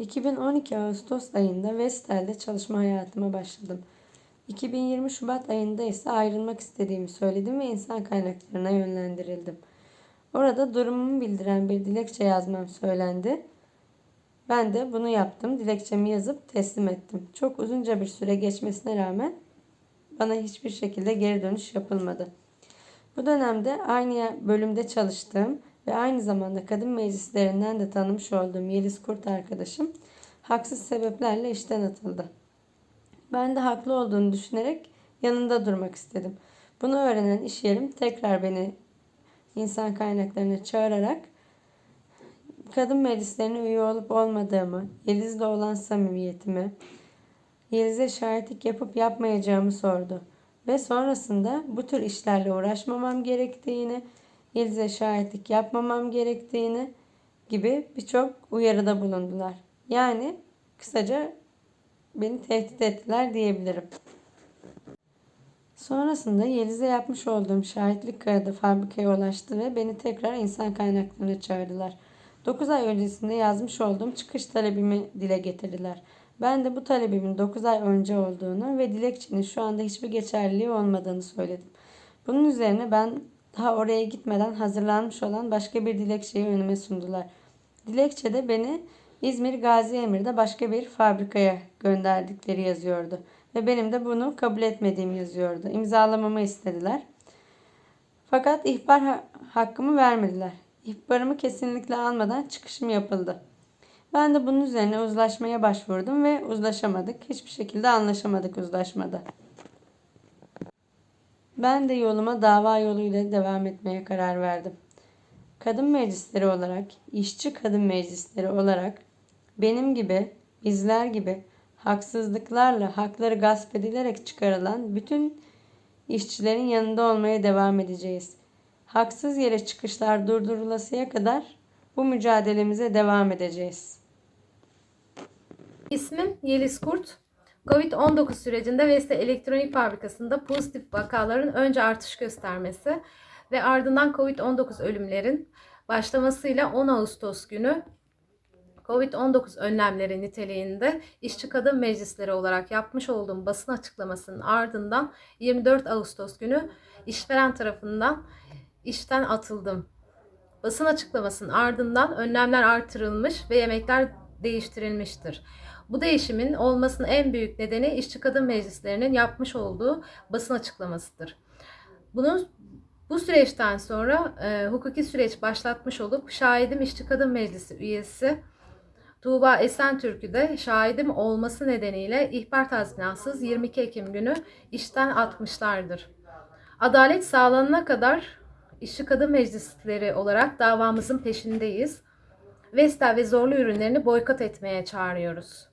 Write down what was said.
2012 Ağustos ayında Vestel'de çalışma hayatıma başladım. 2020 Şubat ayında ise ayrılmak istediğimi söyledim ve insan kaynaklarına yönlendirildim. Orada durumumu bildiren bir dilekçe yazmam söylendi. Ben de bunu yaptım. Dilekçemi yazıp teslim ettim. Çok uzunca bir süre geçmesine rağmen bana hiçbir şekilde geri dönüş yapılmadı. Bu dönemde aynı bölümde çalıştığım ve aynı zamanda kadın meclislerinden de tanımış olduğum Yeliz Kurt arkadaşım haksız sebeplerle işten atıldı. Ben de haklı olduğunu düşünerek yanında durmak istedim. Bunu öğrenen iş yerim tekrar beni insan kaynaklarına çağırarak kadın meclislerine üye olup olmadığımı, Yeliz'le olan samimiyetimi, Yeliz'e şahitlik yapıp yapmayacağımı sordu. Ve sonrasında bu tür işlerle uğraşmamam gerektiğini, Yeliz'e şahitlik yapmamam gerektiğini gibi birçok uyarıda bulundular. Yani kısaca beni tehdit ettiler diyebilirim. Sonrasında Yeliz'e yapmış olduğum şahitlik kağıdı fabrikaya ulaştı ve beni tekrar insan kaynaklarına çağırdılar. 9 ay öncesinde yazmış olduğum çıkış talebimi dile getirdiler. Ben de bu talebimin 9 ay önce olduğunu ve dilekçenin şu anda hiçbir geçerliliği olmadığını söyledim. Bunun üzerine ben daha oraya gitmeden hazırlanmış olan başka bir dilekçeyi önüme sundular. Dilekçede beni İzmir Gazi Emir'de başka bir fabrikaya gönderdikleri yazıyordu. Ve benim de bunu kabul etmediğim yazıyordu. İmzalamamı istediler. Fakat ihbar ha- hakkımı vermediler. İhbarımı kesinlikle almadan çıkışım yapıldı. Ben de bunun üzerine uzlaşmaya başvurdum ve uzlaşamadık. Hiçbir şekilde anlaşamadık uzlaşmada. Ben de yoluma dava yoluyla devam etmeye karar verdim. Kadın meclisleri olarak, işçi kadın meclisleri olarak benim gibi, bizler gibi haksızlıklarla hakları gasp edilerek çıkarılan bütün işçilerin yanında olmaya devam edeceğiz. Haksız yere çıkışlar durdurulasıya kadar bu mücadelemize devam edeceğiz. İsmim Yeliz Kurt. Covid-19 sürecinde Vestel Elektronik Fabrikası'nda pozitif vakaların önce artış göstermesi ve ardından Covid-19 ölümlerin başlamasıyla 10 Ağustos günü Covid-19 önlemleri niteliğinde işçi kadın meclisleri olarak yapmış olduğum basın açıklamasının ardından 24 Ağustos günü işveren tarafından işten atıldım. Basın açıklamasının ardından önlemler artırılmış ve yemekler değiştirilmiştir. Bu değişimin olmasının en büyük nedeni işçi kadın meclislerinin yapmış olduğu basın açıklamasıdır. Bunun bu süreçten sonra e, hukuki süreç başlatmış olup şahidim işçi kadın meclisi üyesi Tuğba Esentürk'ü de şahidim olması nedeniyle ihbar tazminatsız 22 Ekim günü işten atmışlardır. Adalet sağlanana kadar işçi kadın meclisleri olarak davamızın peşindeyiz. Vestel ve zorlu ürünlerini boykot etmeye çağırıyoruz.